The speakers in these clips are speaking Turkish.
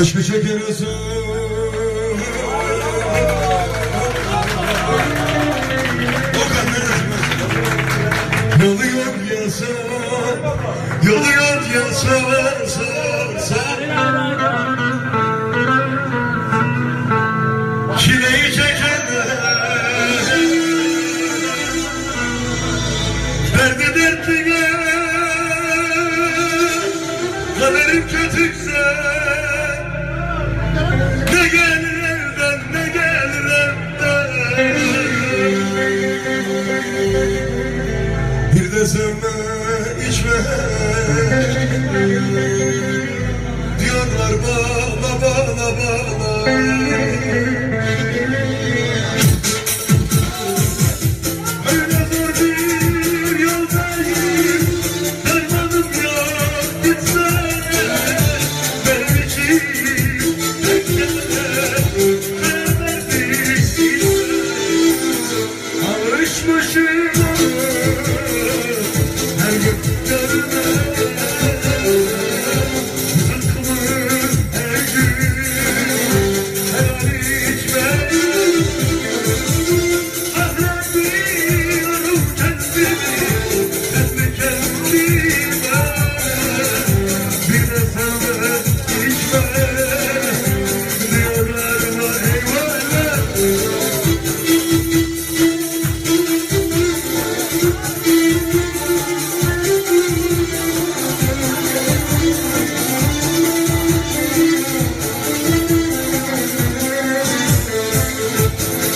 Aşkı çekersin Yanıyor yasa Yanıyor yasa çekenler Derdi dertliğe Kaderim kötüyse Diyorlar bana bana bana.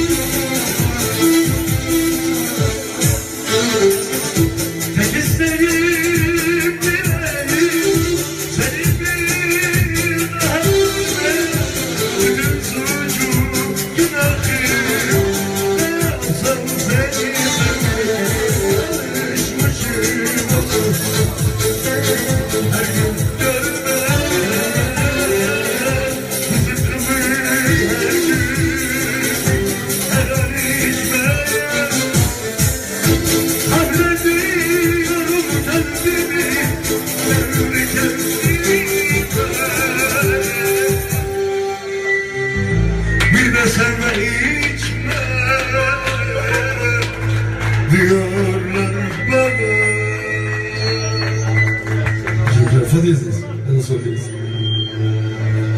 Müzik sen de içme diyorlar bana. Çok rahat ediniz. Nasıl